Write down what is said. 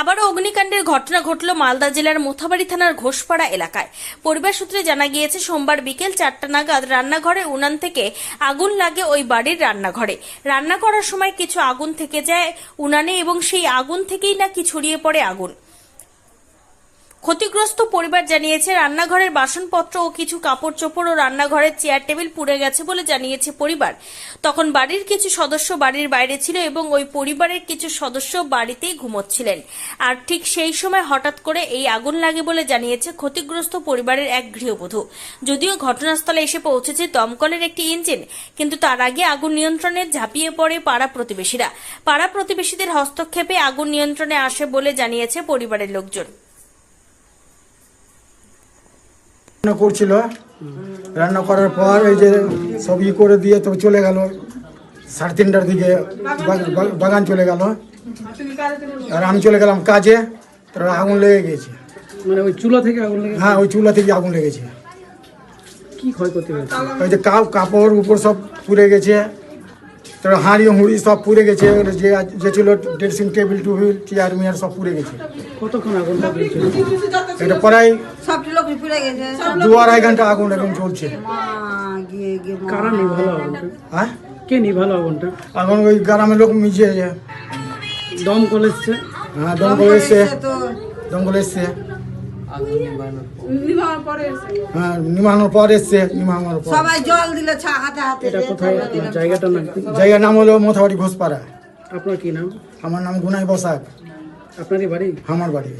আবারও অগ্নিকাণ্ডের ঘটনা ঘটল মালদা জেলার মোথাবাড়ি থানার ঘোষপাড়া এলাকায়। পরিবার সূত্রে জানা গিয়েছে, সোমবার বিকেল চারটা নাগাদ রান্নাঘরে উনান থেকে আগুন লাগে ওই বাড়ির রান্নাঘরে। রান্না করার সময় কিছু আগুন থেকে যায় উনানে এবং সেই আগুন থেকেই নাকি ছড়িয়ে পড়ে আগুন। ক্ষতিগ্রস্ত পরিবার জানিয়েছে, রান্নাঘরের বাসনপত্র ও কিছু কাপড় চোপড় ও রান্নাঘরের চেয়ার টেবিল পুড়ে গেছে বলে জানিয়েছে পরিবার। তখন বাড়ির কিছু সদস্য বাড়ির বাইরে ছিল এবং ওই পরিবারের কিছু সদস্য বাড়িতেই ঘুমোচ্ছিলেন। আর ঠিক সেই সময় হঠাৎ করে এই আগুন লাগে বলে জানিয়েছে ক্ষতিগ্রস্ত পরিবারের এক গৃহবধূ। যদিও ঘটনাস্থলে এসে পৌঁছেছে দমকলের একটি ইঞ্জিন, কিন্তু তার আগে আগুন নিয়ন্ত্রণে ঝাঁপিয়ে পড়ে পাড়া প্রতিবেশীরা। পাড়া প্রতিবেশীদের হস্তক্ষেপে আগুন নিয়ন্ত্রণে আসে বলে জানিয়েছে পরিবারের লোকজন। রান্না করছিল। রান্না করার পর এই যে সবজি করে দিয়ে তো চলে গেল। সাড়ে তিনটার দিকে বাগান চলে গেল। আর আমি চলে গেলাম কাজে তারপর আগুন লেগে গেছে। মানে ওই চুলা থেকে আগুন লেগে হ্যাঁ ওই চুলা থেকে আগুন লেগেছে। কি ক্ষয়ক্ষতি হয়েছে? ওই যে কাপ কাপড় উপর সব পুড়ে গেছে। তারপর হাঁড়ি হুঁড়ি সব পুড়ে গেছে। যে যে ছিল ড্রেসিং টেবিল টুবিল চেয়ার মেয়ার সব পুড়ে গেছে। কতক্ষণ দিয়েছিল এটা প্রায় দু আড়াই ঘণ্টা আগুন এখন চলছে। কারা নিভালো আগুনটা? হ্যাঁ? কে নিভালো আগুনটা? এখন ওই গ্রামের লোক মিশিয়েছে দমকল এসছে? হ্যাঁ দমকল এসছে। তো। দমকল এসছে। হ্যাঁ নিমানোর পর এসছে নিমানোর পর। সবাই জল দিল ছা হাতে হাতে এটা কোথায়? জায়গাটা নাম জায়গার নাম হলো মোথাবাড়ি ঘোষপাড়া। আপনার কি নাম? আমার নাম গুনাই বসাক। আপনারই বাড়ি? আমার বাড়ি।